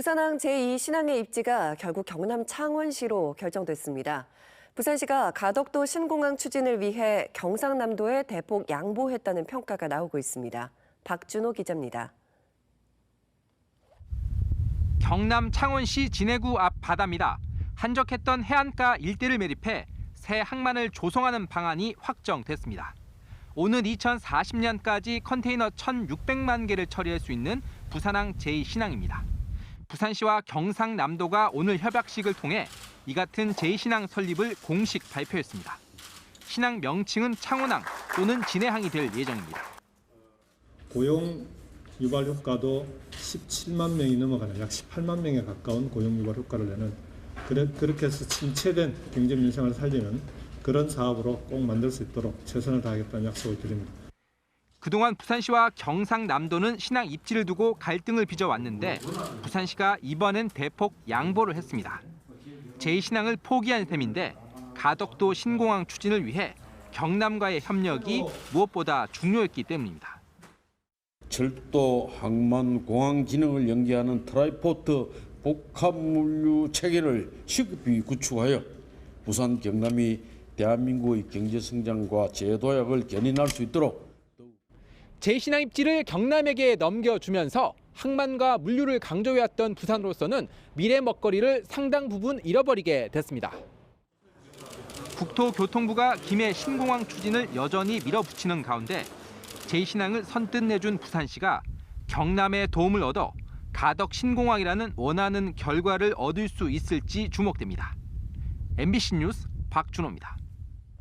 부산항 제2신항의 입지가 결국 경남 창원시로 결정됐습니다. 부산시가 가덕도 신공항 추진을 위해 경상남도에 대폭 양보했다는 평가가 나오고 있습니다. 박준호 기자입니다. 경남 창원시 진해구 앞 바다입니다. 한적했던 해안가 일대를 매립해 새 항만을 조성하는 방안이 확정됐습니다. 오는 2040년까지 컨테이너 1,600만 개를 처리할 수 있는 부산항 제2신항입니다. 부산시와 경상남도가 오늘 협약식을 통해 이 같은 제2신항 설립을 공식 발표했습니다. 신항 명칭은 창원항 또는 진해항이 될 예정입니다. 고용 유발 효과도 17만 명이 넘어가는 약 18만 명에 가까운 고용 유발 효과를 내는 그렇게 해서 침체된 경제 민생을 살리는 그런 사업으로 꼭 만들 수 있도록 최선을 다하겠다는 약속을 드립니다. 그동안 부산시와 경상남도는 신항 입지를 두고 갈등을 빚어왔는데 부산시가 이번엔 대폭 양보를 했습니다. 제2신항을 포기한 셈인데 가덕도 신공항 추진을 위해 경남과의 협력이 무엇보다 중요했기 때문입니다. 철도, 항만, 공항 기능을 연계하는 트라이포트 복합 물류 체계를 시급히 구축하여 부산 경남이 대한민국의 경제 성장과 재도약을 견인할 수 있도록 제2신항 입지를 경남에게 넘겨주면서 항만과 물류를 강조해왔던 부산으로서는 미래 먹거리를 상당 부분 잃어버리게 됐습니다. 국토교통부가 김해 신공항 추진을 여전히 밀어붙이는 가운데 제2신항을 선뜻 내준 부산시가 경남의 도움을 얻어 가덕 신공항이라는 원하는 결과를 얻을 수 있을지 주목됩니다. MBC 뉴스 박준호입니다.